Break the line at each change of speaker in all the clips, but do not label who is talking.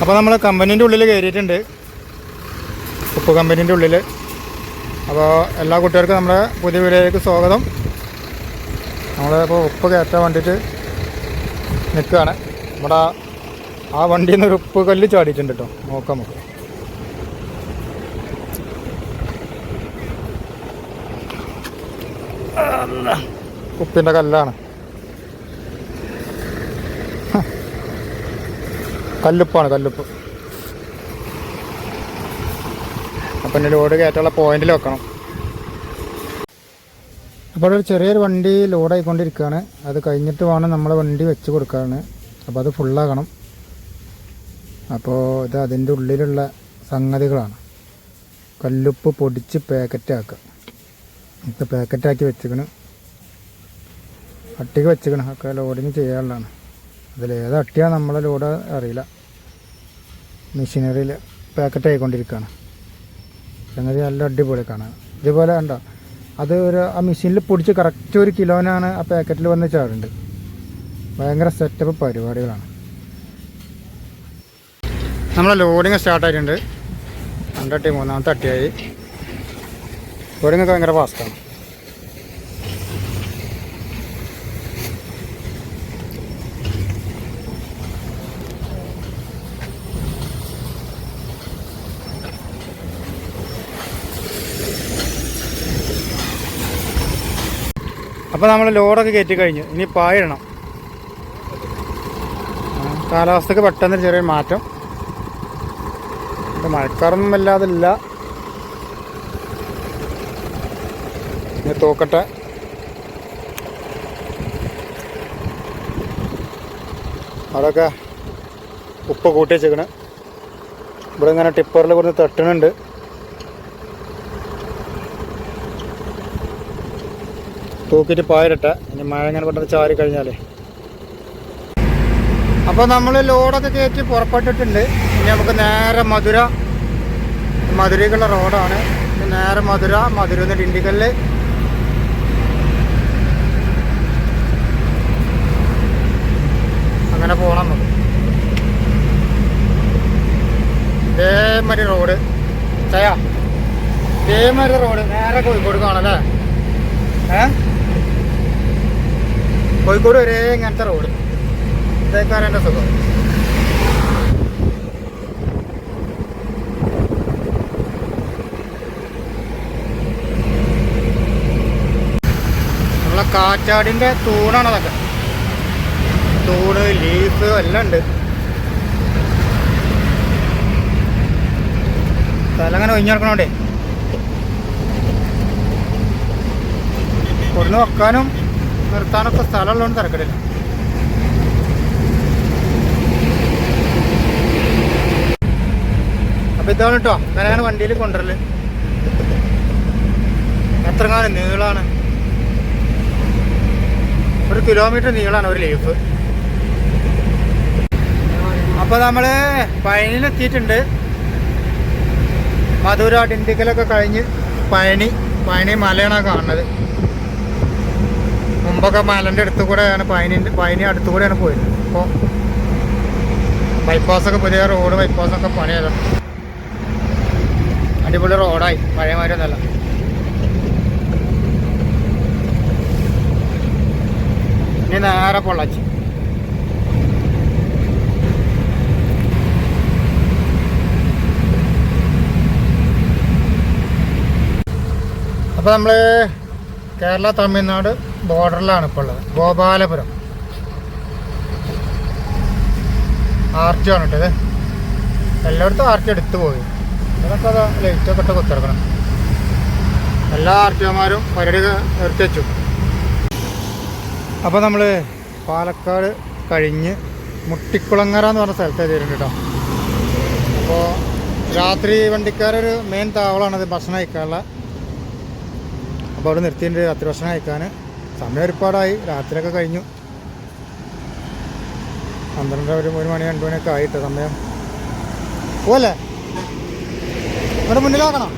അപ്പോൾ നമ്മൾ കമ്പനീന്റെ ഉള്ളിൽ കയറിയിട്ടുണ്ട് ഉപ്പ് കമ്പനീന്റെ ഉള്ളിൽ അപ്പോൾ എല്ലാ കുട്ടികൾക്കും നമ്മുടെ പുതിയ വീഡിയോയിലേക്ക് സ്വാഗതം. നമ്മളിപ്പോൾ ഉപ്പ് കയറ്റാൻ വേണ്ടിയിട്ട് നിൽക്കുകയാണ് നമ്മുടെ ആ വണ്ടിയിൽ നിന്ന് ഒരു ഉപ്പ് കല്ല് ചാടിയിട്ടുണ്ട് കേട്ടോ നോക്കാം നമുക്ക്. ഉപ്പിന്റെ കല്ലാണ്. കല്ലുപ്പാണ് കല്ലുപ്പ്. അപ്പം എന്റെ ലോഡ് കയറ്റുള്ള പോയിന്റിൽ വെക്കണം. അപ്പോൾ ഒരു ചെറിയൊരു വണ്ടി ലോഡായിക്കൊണ്ടിരിക്കുകയാണ് അത് കഴിഞ്ഞിട്ട് വേണം നമ്മൾ വണ്ടി വെച്ച് കൊടുക്കാണ് അപ്പോൾ അത് ഫുള്ളാകണം അപ്പോൾ ഇത് അതിന്റെ ഉള്ളിലുള്ള സംഗതികളാണ്. കല്ലുപ്പ് പൊടിച്ച് പാക്കറ്റാക്കുക ഇത് പാക്കറ്റാക്കി വെച്ചിക്കണ് അട്ടിക്ക് വെച്ചേക്കണം ഒക്കെ ലോഡിങ് ചെയ്യാനുള്ളതാണ്. അതിലേത് അട്ടിയാ നമ്മളെ ലോഡ് അറിയില്ല. മെഷീനറിയിൽ പാക്കറ്റ് ആയിക്കൊണ്ടിരിക്കുകയാണ് സംഗതി നല്ല അടിപൊളി കാണാൻ ഇതുപോലെ കണ്ടോ? അത് ഒരു ആ മെഷീനിൽ പൊടിച്ച് കറക്റ്റ് ഒരു കിലോനാണ് ആ പാക്കറ്റിൽ വന്ന് ചാടുണ്ട് ഭയങ്കര സെറ്റപ്പ് പരിപാടികളാണ്. നമ്മളെ ലോഡിങ് സ്റ്റാർട്ടായിട്ടുണ്ട് രണ്ടട്ടി മൂന്നാമത്തെ അട്ടിയായി. ലോഡിങ് ഒക്കെ ഭയങ്കര ഫാസ്റ്റാണ് അപ്പോൾ നമ്മൾ ലോഡൊക്കെ കയറ്റി കഴിഞ്ഞു. ഇനി പായിടണം. കാലാവസ്ഥക്ക് പെട്ടെന്ന് ചെറിയൊരു ചെറിയ മാറ്റം മഴക്കാരൊന്നും വല്ലാതില്ല. തോക്കട്ടെ. അതൊക്കെ ഉപ്പ് കൂട്ടി വെച്ചേക്കണ് ഇവിടെ ഇങ്ങനെ ടിപ്പറിൽ കൊടുത്ത് തട്ടണുണ്ട് തൂക്കിയിട്ട് പായരട്ടെ. ഇനി മഴ ഇങ്ങനെ പെട്ടെന്ന് ചാരി കഴിഞ്ഞാലേ. അപ്പോൾ നമ്മൾ ലോഡൊക്കെ കയറ്റി പുറപ്പെട്ടിട്ടുണ്ട്. ഇനി നമുക്ക് നേരെ മധുര മധുരയ്ക്കുള്ള റോഡാണ്. നേരെ മധുര മധുര നിന്ന് ഡിണ്ടിക്കല്ല് അങ്ങനെ പോകണം നമുക്ക്. ഇതേമാതിരി റോഡ്. ചയാ. ഇതേമാതിരി റോഡ്. നേരെ കോഴിക്കോട് കാണല്ലേ ഏ? കോഴിക്കോട് വരെ ഇങ്ങനത്തെ റോഡ് ഇതേക്കാരന്റെ സുഖം. നമ്മളെ കാറ്റാടിന്റെ തൂണാണ് അതൊക്കെ. തൂണ് ലീഫ് എല്ലാം ഉണ്ട്. സ്ഥലം അങ്ങനെ ഒഴിഞ്ഞെടുക്കണോണ്ടേ കൊടുന്ന് വെക്കാനും നിർത്താനൊക്കെ സ്ഥലമുള്ളതുകൊണ്ട് തിരക്കടില്ല. അപ്പൊ ഇതാണ് കേട്ടോ അങ്ങനെയാണ് വണ്ടിയിൽ കൊണ്ടുവരൽ. എത്ര കാലം നീളാണ്. ഒരു കിലോമീറ്റർ നീളാണ് ഒരു ലീഫ്. അപ്പൊ നമ്മൾ പഴനിയിലെത്തിയിട്ടുണ്ട് മധുര ഡിണ്ടിക്കലൊക്കെ കഴിഞ്ഞ് പഴനി പഴനി മലയാണ് കാണുന്നത്. മുമ്പൊക്കെ മലന്റെ അടുത്ത് കൂടെയാണ് പൈനിന്റെ പൈനി അടുത്ത് കൂടെയാണ് പോയത്. ഇപ്പോൾ ബൈപ്പാസൊക്കെ പുതിയ റോഡ് ബൈപ്പാസൊക്കെ പണിയത്. അടിപൊളി റോഡായി പഴയ മാതിരി ഒന്നല്ല. ഇനി നേരെ പൊള്ളാച്ചി. അപ്പോൾ നമ്മൾ കേരള തമിഴ്നാട് ബോർഡറിലാണ് ഇപ്പോൾ ഉള്ളത്. ഗോപാലപുരം. ആർച്ചോ ആണ് കേട്ടത് എല്ലായിടത്തും ആർച്ചോ എടുത്തു പോയി. ഇതൊക്കെ അത് ലൈറ്റൊക്കെ ഇട്ട് കുത്തിറക്കണം. എല്ലാ ആർച്ചോമാരും ടി നിർത്തിച്ചു അപ്പോൾ നമ്മൾ പാലക്കാട് കഴിഞ്ഞ് മുട്ടിക്കുളങ്ങര എന്ന് പറഞ്ഞ സ്ഥലത്ത് എത്തിയിട്ടുണ്ട് കേട്ടോ. അപ്പോൾ രാത്രി വണ്ടിക്കാരൊരു മെയിൻ താവളമാണത് ഭക്ഷണം കഴിക്കാനുള്ള. അപ്പോൾ അവിടെ നിർത്തിയിട്ടുണ്ട് രാത്രി ഭക്ഷണം കഴിക്കാൻ സമയം ഒരുപാടായി രാത്രിയൊക്കെ കഴിഞ്ഞു. പന്ത്രണ്ട് ഒരു ഒരു മണി രണ്ട് മണിയൊക്കെ ആയിട്ട് സമയം. പോവല്ലേ ഇവിടെ മുന്നിലാക്കണം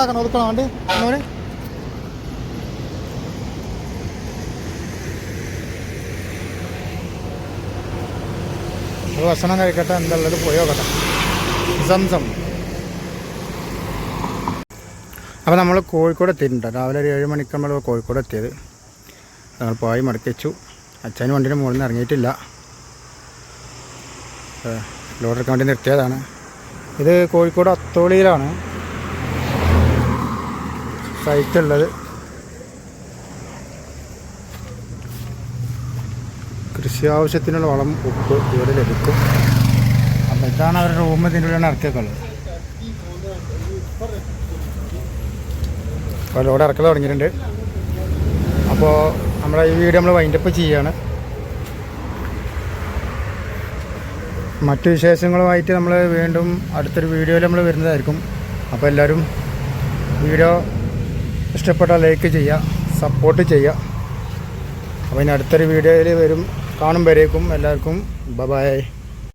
ആക്കണം ഒതുക്കണം. വണ്ടി. അപ്പോൾ ഭക്ഷണം കഴിക്കട്ടെ. എന്തുള്ളത് പോയി നോക്കട്ടെ. സംസം. അപ്പോൾ നമ്മൾ കോഴിക്കോട് എത്തിയിട്ടുണ്ട് രാവിലെ ഒരു ഏഴ് മണിക്ക് നമ്മൾ കോഴിക്കോട് എത്തിയത് നമ്മൾ പോയി മടക്കി വെച്ചു. അച്ഛന് വണ്ടിയുടെ മുകളിൽ നിന്ന് ഇറങ്ങിയിട്ടില്ല. ലോഡർ വേണ്ടി നിർത്തിയതാണ്. ഇത് കോഴിക്കോട് അത്തോളിയിലാണ് സൈറ്റ് ഉള്ളത്. കൃഷി ആവശ്യത്തിനുള്ള വളം ഉപ്പ് ഇവിടെ ലഭിക്കും. അപ്പോൾ ഇതാണ് അവരുടെ റൂം ഇതിന്റെ ഉള്ളിലാണ് ഇറക്കിയൊക്കെ ഉള്ളത് അപ്പോൾ ലോഡ് ഇറക്കൽ തുടങ്ങിയിട്ടുണ്ട്. അപ്പോൾ നമ്മുടെ ഈ വീഡിയോ നമ്മൾ വൈൻഡപ്പ് ചെയ്യുകയാണ് മറ്റു വിശേഷങ്ങളുമായിട്ട് നമ്മൾ വീണ്ടും അടുത്തൊരു വീഡിയോയിൽ നമ്മൾ വരുന്നതായിരിക്കും. അപ്പോൾ എല്ലാവരും വീഡിയോ ഇഷ്ടപ്പെട്ടാൽ ലൈക്ക് ചെയ്യുക സപ്പോർട്ട് ചെയ്യുക അപ്പോൾ ഇനി അടുത്തൊരു വീഡിയോയിൽ വരും. കാണുമ്പോഴേക്കും എല്ലാവർക്കും ബബായ് ബായ്